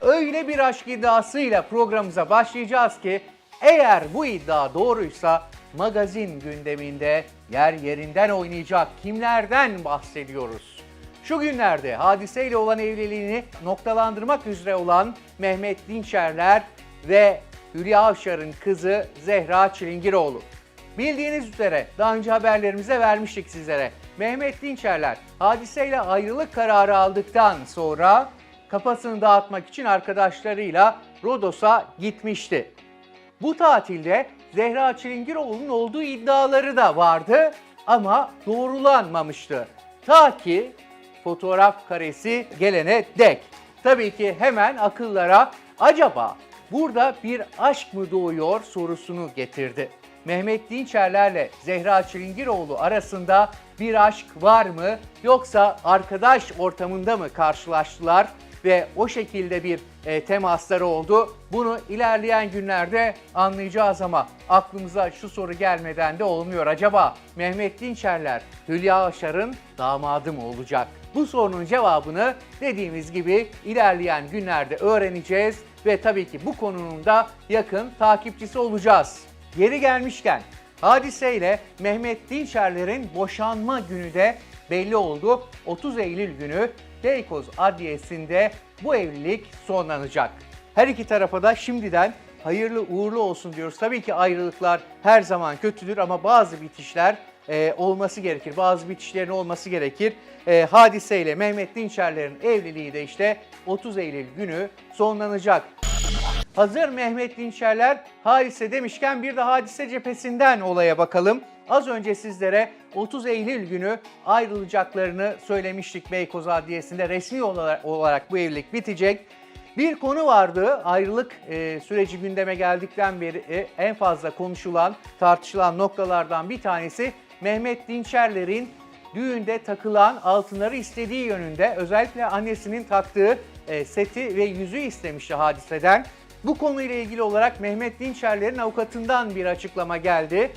Öyle bir aşk iddiasıyla programımıza başlayacağız ki eğer bu iddia doğruysa magazin gündeminde yer yerinden oynayacak kimlerden bahsediyoruz? Şu günlerde hadiseyle olan evliliğini noktalandırmak üzere olan Mehmet Dinçerler ve Hülya Avşar'ın kızı Zehra Çilingiroğlu. Bildiğiniz üzere daha önce haberlerimize vermiştik sizlere. Mehmet Dinçerler hadiseyle ayrılık kararı aldıktan sonra kafasını dağıtmak için arkadaşlarıyla Rodos'a gitmişti. Bu tatilde Zehra Çilingiroğlu'nun olduğu iddiaları da vardı ama doğrulanmamıştı. Ta ki fotoğraf karesi gelene dek. Tabii ki hemen akıllara acaba burada bir aşk mı doğuyor sorusunu getirdi. Mehmet Dinçerler'le Zehra Çilingiroğlu arasında bir aşk var mı yoksa arkadaş ortamında mı karşılaştılar ve o şekilde bir e, temasları oldu. Bunu ilerleyen günlerde anlayacağız ama aklımıza şu soru gelmeden de olmuyor. Acaba Mehmet Dinçerler Hülya Avşar'ın damadı mı olacak? Bu sorunun cevabını dediğimiz gibi ilerleyen günlerde öğreneceğiz ve tabii ki bu konunun da yakın takipçisi olacağız. Yeri gelmişken hadiseyle Mehmet Dinçerler'in boşanma günü de belli oldu. 30 Eylül günü Beykoz Adliyesi'nde bu evlilik sonlanacak. Her iki tarafa da şimdiden hayırlı uğurlu olsun diyoruz. Tabii ki ayrılıklar her zaman kötüdür ama bazı bitişler e, olması gerekir. Bazı bitişlerin olması gerekir. E, hadiseyle Mehmet Dinçerler'in evliliği de işte 30 Eylül günü sonlanacak. Hazır Mehmet Dinçerler hadise demişken bir de hadise cephesinden olaya bakalım. Az önce sizlere 30 Eylül günü ayrılacaklarını söylemiştik Beykoz Adliyesi'nde resmi olarak, bu evlilik bitecek. Bir konu vardı ayrılık e, süreci gündeme geldikten beri e, en fazla konuşulan, tartışılan noktalardan bir tanesi Mehmet Dinçerler'in düğünde takılan altınları istediği yönünde özellikle annesinin taktığı e, seti ve yüzüğü istemişti hadiseden. Bu konuyla ilgili olarak Mehmet Dinçerler'in avukatından bir açıklama geldi.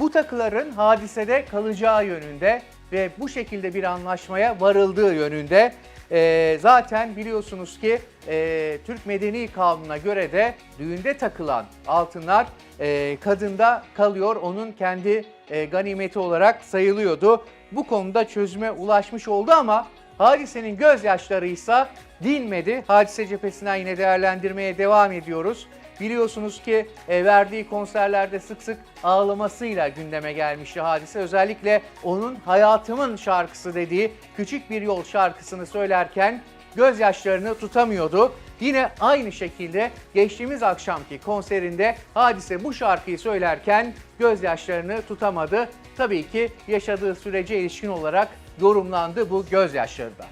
Bu takıların hadisede kalacağı yönünde ve bu şekilde bir anlaşmaya varıldığı yönünde. Ee, zaten biliyorsunuz ki e, Türk Medeni Kanunu'na göre de düğünde takılan altınlar e, kadında kalıyor. Onun kendi e, ganimeti olarak sayılıyordu. Bu konuda çözüme ulaşmış oldu ama hadisenin gözyaşları ise dinmedi. Hadise cephesinden yine değerlendirmeye devam ediyoruz. Biliyorsunuz ki e, verdiği konserlerde sık sık ağlamasıyla gündeme gelmişti hadise. Özellikle onun Hayatımın şarkısı dediği Küçük Bir Yol şarkısını söylerken gözyaşlarını tutamıyordu. Yine aynı şekilde geçtiğimiz akşamki konserinde hadise bu şarkıyı söylerken gözyaşlarını tutamadı. Tabii ki yaşadığı sürece ilişkin olarak yorumlandı bu gözyaşları da.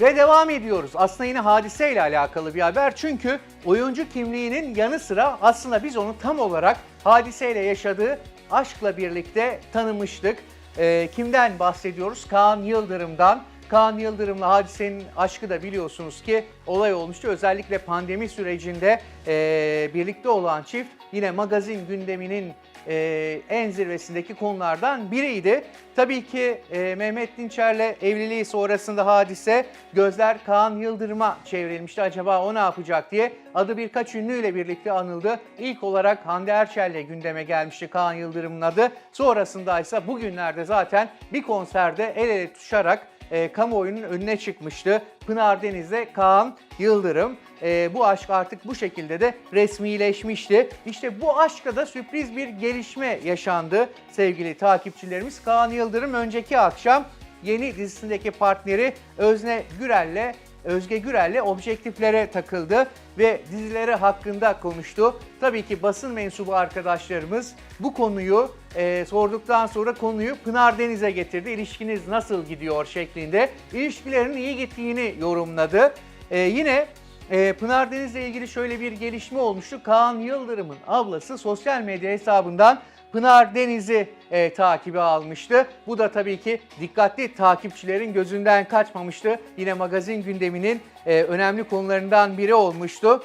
Ve devam ediyoruz. Aslında yine hadiseyle alakalı bir haber. Çünkü oyuncu kimliğinin yanı sıra aslında biz onu tam olarak hadiseyle yaşadığı aşkla birlikte tanımıştık. Ee, kimden bahsediyoruz? Kaan Yıldırım'dan. Kaan Yıldırım'la hadisenin aşkı da biliyorsunuz ki olay olmuştu. Özellikle pandemi sürecinde e, birlikte olan çift yine magazin gündeminin e, en zirvesindeki konulardan biriydi. Tabii ki e, Mehmet Dinçer'le evliliği sonrasında hadise gözler Kaan Yıldırım'a çevrilmişti. Acaba o ne yapacak diye adı birkaç ünlüyle birlikte anıldı. İlk olarak Hande Erçel'le gündeme gelmişti Kaan Yıldırım'ın adı. Sonrasında ise bugünlerde zaten bir konserde el ele tutuşarak e, kamuoyunun önüne çıkmıştı. Pınar Deniz'le Kaan Yıldırım. E, bu aşk artık bu şekilde de resmileşmişti. İşte bu aşkta da sürpriz bir gelişme yaşandı sevgili takipçilerimiz. Kaan Yıldırım önceki akşam yeni dizisindeki partneri Özne Gürel'le Özge Gürel'le objektiflere takıldı ve dizileri hakkında konuştu. Tabii ki basın mensubu arkadaşlarımız bu konuyu e, sorduktan sonra konuyu Pınar Deniz'e getirdi. İlişkiniz nasıl gidiyor şeklinde. İlişkilerinin iyi gittiğini yorumladı. E, yine e, Pınar Deniz'le ilgili şöyle bir gelişme olmuştu. Kaan Yıldırım'ın ablası sosyal medya hesabından Pınar Deniz'i e, takibi almıştı. Bu da tabii ki dikkatli takipçilerin gözünden kaçmamıştı. Yine magazin gündeminin e, önemli konularından biri olmuştu.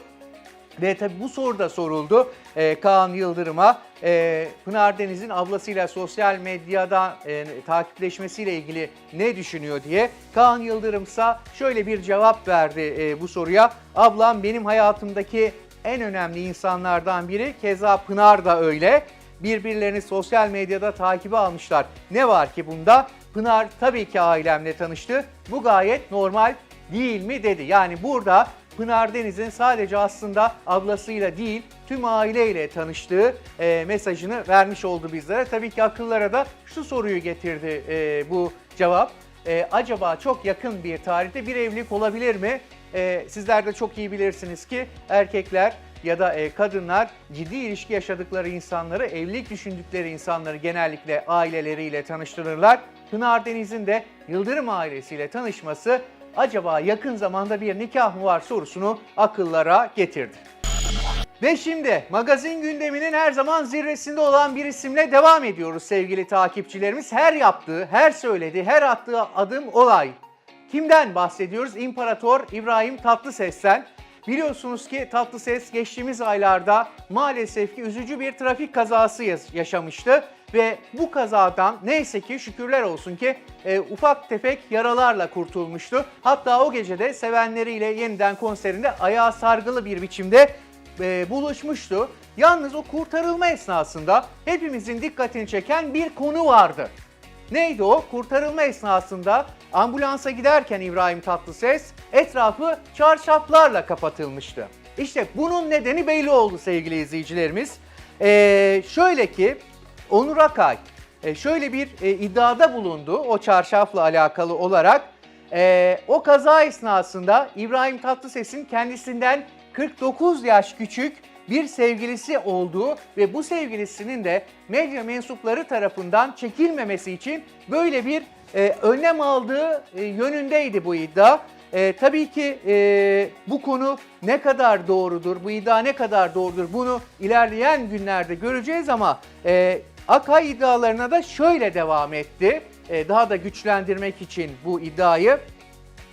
Ve tabi bu soru da soruldu e, Kaan Yıldırım'a. E, Pınar Deniz'in ablasıyla sosyal medyada e, takipleşmesiyle ilgili ne düşünüyor diye. Kaan Yıldırım ise şöyle bir cevap verdi e, bu soruya. Ablam benim hayatımdaki en önemli insanlardan biri. Keza Pınar da öyle. Birbirlerini sosyal medyada takibe almışlar. Ne var ki bunda? Pınar tabii ki ailemle tanıştı. Bu gayet normal değil mi dedi. Yani burada Pınar Deniz'in sadece aslında ablasıyla değil tüm aileyle tanıştığı e, mesajını vermiş oldu bizlere. Tabii ki akıllara da şu soruyu getirdi e, bu cevap. E, acaba çok yakın bir tarihte bir evlilik olabilir mi? E, sizler de çok iyi bilirsiniz ki erkekler ya da e, kadınlar ciddi ilişki yaşadıkları insanları, evlilik düşündükleri insanları genellikle aileleriyle tanıştırırlar. Pınar Deniz'in de Yıldırım ailesiyle tanışması acaba yakın zamanda bir nikah mı var sorusunu akıllara getirdi. Ve şimdi magazin gündeminin her zaman zirvesinde olan bir isimle devam ediyoruz sevgili takipçilerimiz. Her yaptığı, her söylediği, her attığı adım olay. Kimden bahsediyoruz? İmparator İbrahim Tatlıses'ten. Biliyorsunuz ki Tatlıses geçtiğimiz aylarda maalesef ki üzücü bir trafik kazası yaşamıştı. Ve bu kazadan neyse ki şükürler olsun ki e, ufak tefek yaralarla kurtulmuştu. Hatta o gecede sevenleriyle yeniden konserinde ayağı sargılı bir biçimde e, buluşmuştu. Yalnız o kurtarılma esnasında hepimizin dikkatini çeken bir konu vardı. Neydi o? Kurtarılma esnasında ambulansa giderken İbrahim Tatlıses etrafı çarşaflarla kapatılmıştı. İşte bunun nedeni belli oldu sevgili izleyicilerimiz. Ee, şöyle ki Onur Akay e, şöyle bir e, iddiada bulundu o çarşafla alakalı olarak. E, o kaza esnasında İbrahim Tatlıses'in kendisinden 49 yaş küçük bir sevgilisi olduğu ve bu sevgilisinin de medya mensupları tarafından çekilmemesi için böyle bir e, önlem aldığı e, yönündeydi bu iddia. E, tabii ki e, bu konu ne kadar doğrudur, bu iddia ne kadar doğrudur bunu ilerleyen günlerde göreceğiz ama e, Akay iddialarına da şöyle devam etti. E, daha da güçlendirmek için bu iddiayı.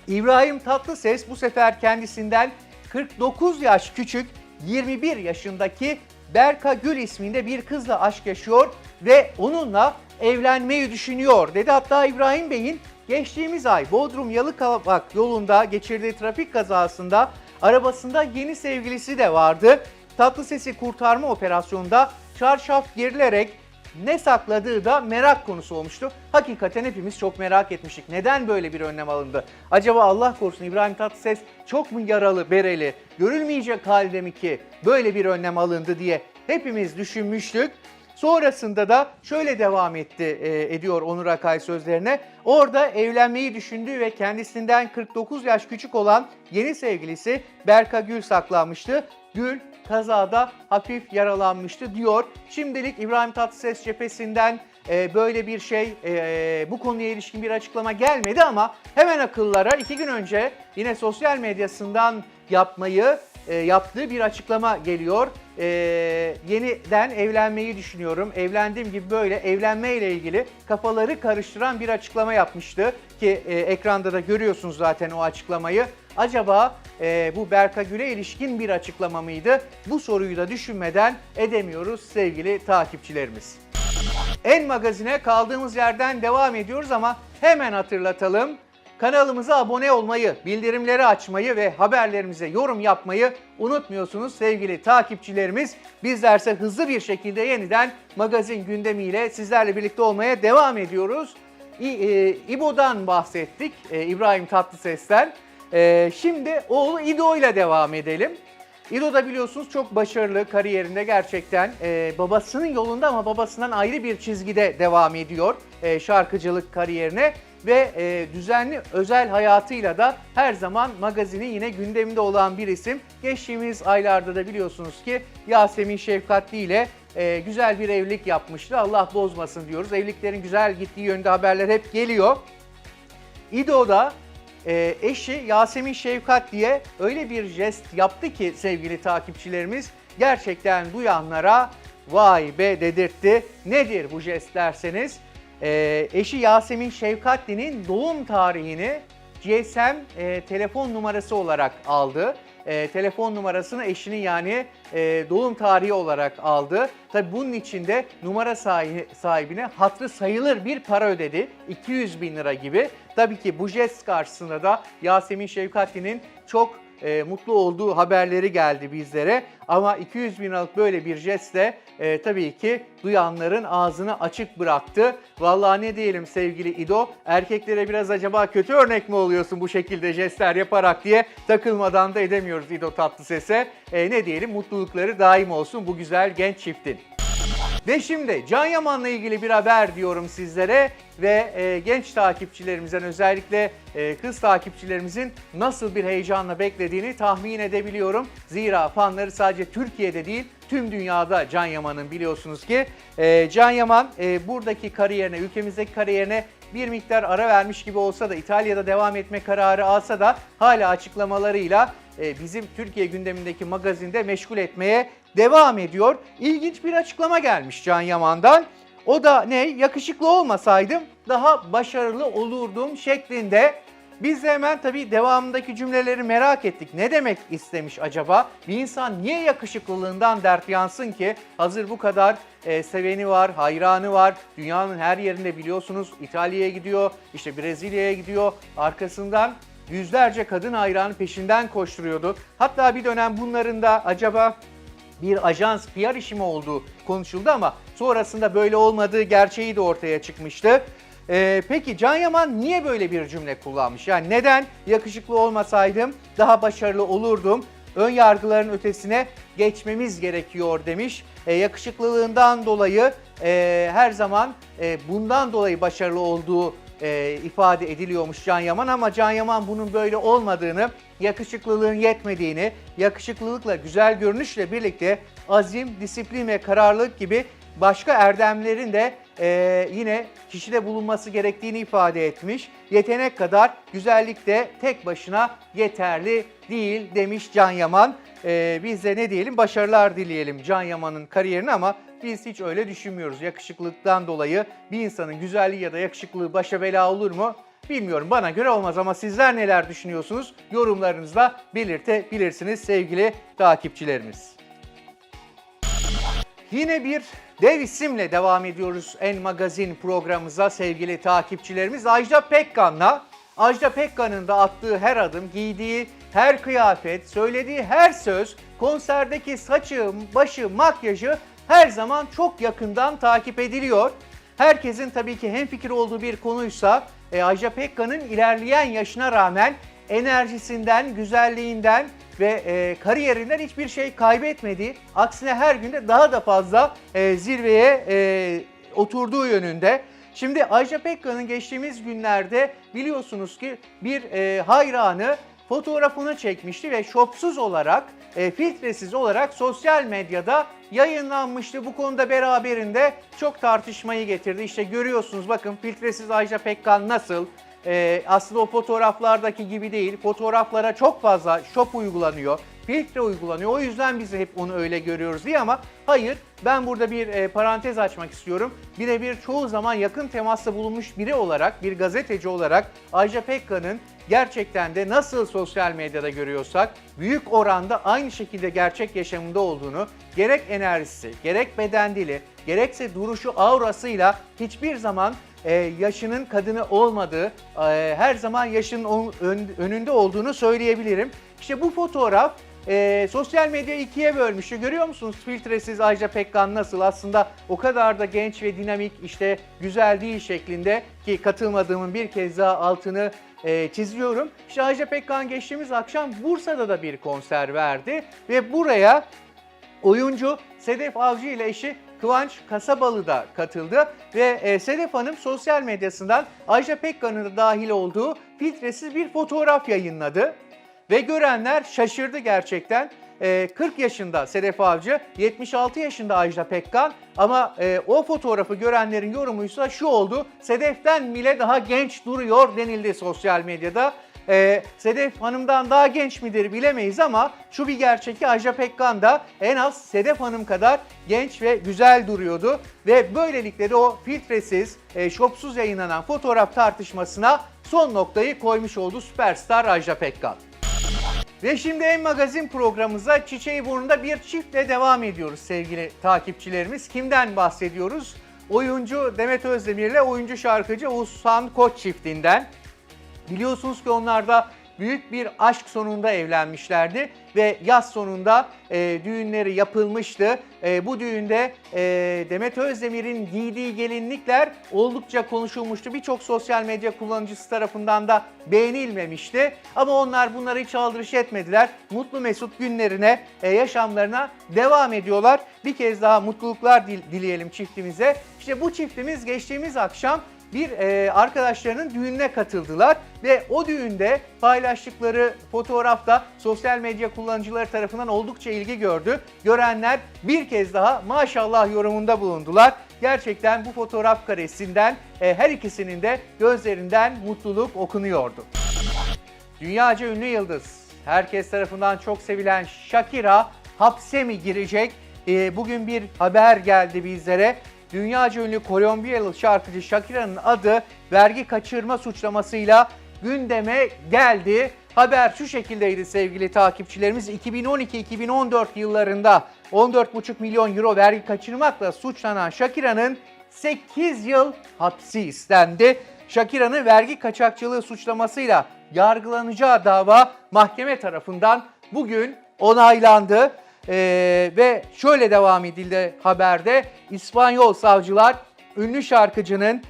İbrahim Tatlıses bu sefer kendisinden 49 yaş küçük 21 yaşındaki Berka Gül isminde bir kızla aşk yaşıyor ve onunla evlenmeyi düşünüyor dedi. Hatta İbrahim Bey'in geçtiğimiz ay Bodrum Yalıkavak yolunda geçirdiği trafik kazasında arabasında yeni sevgilisi de vardı. Tatlıses'i kurtarma operasyonunda çarşaf gerilerek ne sakladığı da merak konusu olmuştu. Hakikaten hepimiz çok merak etmiştik. Neden böyle bir önlem alındı? Acaba Allah korusun İbrahim Tatlıses çok mu yaralı, bereli, görülmeyecek halde mi ki böyle bir önlem alındı diye hepimiz düşünmüştük. Sonrasında da şöyle devam etti e, ediyor Onur Akay sözlerine. Orada evlenmeyi düşündüğü ve kendisinden 49 yaş küçük olan yeni sevgilisi Berka Gül saklanmıştı. Gül kazada hafif yaralanmıştı diyor. Şimdilik İbrahim Tatlıses cephesinden e, böyle bir şey e, bu konuya ilişkin bir açıklama gelmedi ama hemen akıllara iki gün önce yine sosyal medyasından yapmayı e, yaptığı bir açıklama geliyor. Yeniden evlenmeyi düşünüyorum. Evlendiğim gibi böyle evlenmeyle ilgili kafaları karıştıran bir açıklama yapmıştı ki e, ekranda da görüyorsunuz zaten o açıklamayı. Acaba e, bu Berka Gül'e ilişkin bir açıklama mıydı? Bu soruyu da düşünmeden edemiyoruz sevgili takipçilerimiz. En magazine kaldığımız yerden devam ediyoruz ama hemen hatırlatalım. Kanalımıza abone olmayı, bildirimleri açmayı ve haberlerimize yorum yapmayı unutmuyorsunuz sevgili takipçilerimiz. Bizlerse hızlı bir şekilde yeniden magazin gündemiyle sizlerle birlikte olmaya devam ediyoruz. E, İbo'dan bahsettik, e, İbrahim Tatlıses'ten. E, şimdi oğlu İdo ile devam edelim. İdo da biliyorsunuz çok başarılı kariyerinde gerçekten e, babasının yolunda ama babasından ayrı bir çizgide devam ediyor e, şarkıcılık kariyerine ve e, düzenli özel hayatıyla da her zaman magazinin yine gündeminde olan bir isim. Geçtiğimiz aylarda da biliyorsunuz ki Yasemin Şefkatli ile e, güzel bir evlilik yapmıştı. Allah bozmasın diyoruz. Evliliklerin güzel gittiği yönde haberler hep geliyor. İdo da e, eşi Yasemin Şevkat diye öyle bir jest yaptı ki sevgili takipçilerimiz gerçekten duyanlara vay be dedirtti. Nedir bu jest derseniz e, eşi Yasemin Şevkatli'nin doğum tarihini GSM e, telefon numarası olarak aldı e, telefon numarasını eşinin yani e, doğum tarihi olarak aldı. Tabi bunun içinde numara sahi- sahibine hatrı sayılır bir para ödedi. 200 bin lira gibi. Tabii ki bu jest karşısında da Yasemin Şevkatli'nin çok e, mutlu olduğu haberleri geldi bizlere. Ama 200 bin liralık böyle bir jestle e, tabii ki duyanların ağzını açık bıraktı. Vallahi ne diyelim sevgili İdo, erkeklere biraz acaba kötü örnek mi oluyorsun bu şekilde jestler yaparak diye takılmadan da edemiyoruz İdo Tatlıses'e. E, ne diyelim mutlulukları daim olsun bu güzel genç çiftin. Ve şimdi Can Yaman'la ilgili bir haber diyorum sizlere ve e, genç takipçilerimizden özellikle e, kız takipçilerimizin nasıl bir heyecanla beklediğini tahmin edebiliyorum. Zira fanları sadece Türkiye'de değil tüm dünyada Can Yaman'ın biliyorsunuz ki. E, Can Yaman e, buradaki kariyerine, ülkemizdeki kariyerine bir miktar ara vermiş gibi olsa da İtalya'da devam etme kararı alsa da hala açıklamalarıyla e, bizim Türkiye gündemindeki magazinde meşgul etmeye devam ediyor. İlginç bir açıklama gelmiş Can Yaman'dan. O da ne? Yakışıklı olmasaydım daha başarılı olurdum şeklinde. Biz de hemen tabii devamındaki cümleleri merak ettik. Ne demek istemiş acaba? Bir insan niye yakışıklılığından dert yansın ki? Hazır bu kadar e, seveni var, hayranı var. Dünyanın her yerinde biliyorsunuz İtalya'ya gidiyor, işte Brezilya'ya gidiyor. Arkasından yüzlerce kadın hayranı peşinden koşturuyordu. Hatta bir dönem bunların da acaba bir ajans PR işi mi olduğu konuşuldu ama sonrasında böyle olmadığı gerçeği de ortaya çıkmıştı. Ee, peki Can Yaman niye böyle bir cümle kullanmış? Yani neden yakışıklı olmasaydım daha başarılı olurdum? Ön yargıların ötesine geçmemiz gerekiyor demiş. Ee, yakışıklılığından dolayı e, her zaman e, bundan dolayı başarılı olduğu e, ifade ediliyormuş Can Yaman ama Can Yaman bunun böyle olmadığını, yakışıklılığın yetmediğini, yakışıklılıkla, güzel görünüşle birlikte azim, disiplin ve kararlılık gibi başka erdemlerin de e, yine kişide bulunması gerektiğini ifade etmiş. Yetenek kadar güzellik de tek başına yeterli değil demiş Can Yaman. E, biz de ne diyelim başarılar dileyelim Can Yaman'ın kariyerine ama biz hiç öyle düşünmüyoruz. Yakışıklılıktan dolayı bir insanın güzelliği ya da yakışıklılığı başa bela olur mu? Bilmiyorum bana göre olmaz ama sizler neler düşünüyorsunuz? Yorumlarınızla belirtebilirsiniz sevgili takipçilerimiz. Yine bir dev isimle devam ediyoruz En Magazin programımıza sevgili takipçilerimiz. Ajda Pekkan'la Ajda Pekkan'ın da attığı her adım, giydiği her kıyafet, söylediği her söz, konserdeki saçı, başı, makyajı her zaman çok yakından takip ediliyor. Herkesin tabii ki hemfikir olduğu bir konuysa e, Ajda Pekkan'ın ilerleyen yaşına rağmen enerjisinden, güzelliğinden ve e, kariyerinden hiçbir şey kaybetmedi. Aksine her günde daha da fazla e, zirveye e, oturduğu yönünde. Şimdi Ajda Pekkan'ın geçtiğimiz günlerde biliyorsunuz ki bir e, hayranı fotoğrafını çekmişti ve şopsuz olarak, e, filtresiz olarak sosyal medyada yayınlanmıştı. Bu konuda beraberinde çok tartışmayı getirdi. İşte görüyorsunuz bakın filtresiz Ajda Pekkan nasıl? Ee, aslında o fotoğraflardaki gibi değil. Fotoğraflara çok fazla şop uygulanıyor, filtre uygulanıyor. O yüzden biz hep onu öyle görüyoruz diye ama hayır ben burada bir e, parantez açmak istiyorum. Birebir çoğu zaman yakın temasta bulunmuş biri olarak, bir gazeteci olarak Ajda Pekkan'ın gerçekten de nasıl sosyal medyada görüyorsak büyük oranda aynı şekilde gerçek yaşamında olduğunu gerek enerjisi, gerek beden dili, gerekse duruşu aurasıyla hiçbir zaman e, yaşının kadını olmadığı, e, her zaman yaşının on- ön- önünde olduğunu söyleyebilirim. İşte bu fotoğraf e, sosyal medya ikiye bölmüştü. Görüyor musunuz filtresiz Ajda Pekkan nasıl? Aslında o kadar da genç ve dinamik işte güzel değil şeklinde ki katılmadığımın bir kez daha altını e, çiziyorum. İşte Ajda Pekkan geçtiğimiz akşam Bursa'da da bir konser verdi ve buraya Oyuncu Sedef Avcı ile eşi Kıvanç Kasabalı da katıldı ve e, Sedef Hanım sosyal medyasından Ajda Pekkan'ın da dahil olduğu filtresiz bir fotoğraf yayınladı. Ve görenler şaşırdı gerçekten. E, 40 yaşında Sedef Avcı, 76 yaşında Ajda Pekkan ama e, o fotoğrafı görenlerin yorumuysa şu oldu. Sedef'ten bile daha genç duruyor denildi sosyal medyada. Ee, Sedef Hanım'dan daha genç midir bilemeyiz ama şu bir gerçek ki Ajda Pekkan da en az Sedef Hanım kadar genç ve güzel duruyordu. Ve böylelikle de o filtresiz, e, şopsuz yayınlanan fotoğraf tartışmasına son noktayı koymuş oldu süperstar Ajda Pekkan. Ve şimdi En Magazin programımıza Çiçeği Burnu'nda bir çiftle devam ediyoruz sevgili takipçilerimiz. Kimden bahsediyoruz? Oyuncu Demet Özdemir ile oyuncu şarkıcı Oğuzhan Koç çiftinden. Biliyorsunuz ki onlar da büyük bir aşk sonunda evlenmişlerdi ve yaz sonunda e, düğünleri yapılmıştı. E, bu düğünde e, Demet Özdemir'in giydiği gelinlikler oldukça konuşulmuştu. Birçok sosyal medya kullanıcısı tarafından da beğenilmemişti. Ama onlar bunları hiç aldırış etmediler. Mutlu mesut günlerine, e, yaşamlarına devam ediyorlar. Bir kez daha mutluluklar dil- dileyelim çiftimize. İşte bu çiftimiz geçtiğimiz akşam bir e, arkadaşlarının düğününe katıldılar ve o düğünde paylaştıkları fotoğrafta sosyal medya kullanıcıları tarafından oldukça ilgi gördü. Görenler bir kez daha maşallah yorumunda bulundular. Gerçekten bu fotoğraf karesinden e, her ikisinin de gözlerinden mutluluk okunuyordu. Dünyaca ünlü yıldız, herkes tarafından çok sevilen Shakira hapse mi girecek? Ee, bugün bir haber geldi bizlere. Dünyaca ünlü Kolombiyalı şarkıcı Shakira'nın adı vergi kaçırma suçlamasıyla gündeme geldi. Haber şu şekildeydi sevgili takipçilerimiz. 2012-2014 yıllarında 14,5 milyon euro vergi kaçırmakla suçlanan Shakira'nın 8 yıl hapsi istendi. Shakira'nın vergi kaçakçılığı suçlamasıyla yargılanacağı dava mahkeme tarafından bugün onaylandı. Ee, ve şöyle devam edildi haberde. İspanyol savcılar ünlü şarkıcının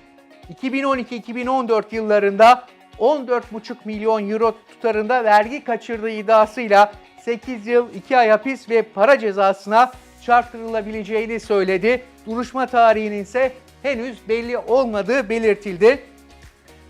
2012-2014 yıllarında 14,5 milyon euro tutarında vergi kaçırdığı iddiasıyla 8 yıl 2 ay hapis ve para cezasına çarptırılabileceğini söyledi. Duruşma tarihinin ise henüz belli olmadığı belirtildi.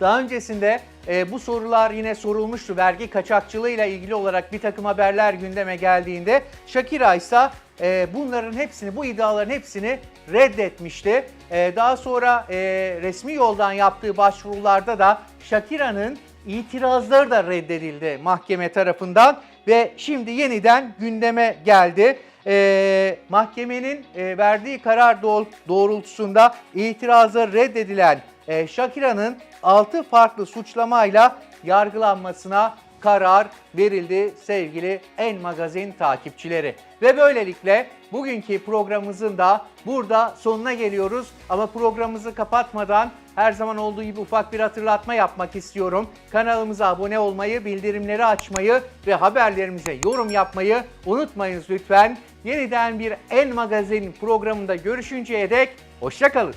Daha öncesinde e, bu sorular yine sorulmuştu. Vergi kaçakçılığıyla ilgili olarak bir takım haberler gündeme geldiğinde Shakira ise e, bunların hepsini, bu iddiaların hepsini reddetmişti. E, daha sonra e, resmi yoldan yaptığı başvurularda da Shakira'nın itirazları da reddedildi mahkeme tarafından ve şimdi yeniden gündeme geldi. E, mahkemenin e, verdiği karar doğ- doğrultusunda itirazı reddedilen e, Shakira'nın 6 farklı suçlamayla yargılanmasına karar verildi sevgili En Magazin takipçileri. Ve böylelikle bugünkü programımızın da burada sonuna geliyoruz. Ama programımızı kapatmadan her zaman olduğu gibi ufak bir hatırlatma yapmak istiyorum. Kanalımıza abone olmayı, bildirimleri açmayı ve haberlerimize yorum yapmayı unutmayınız lütfen. Yeniden bir En Magazin programında görüşünceye dek hoşçakalın.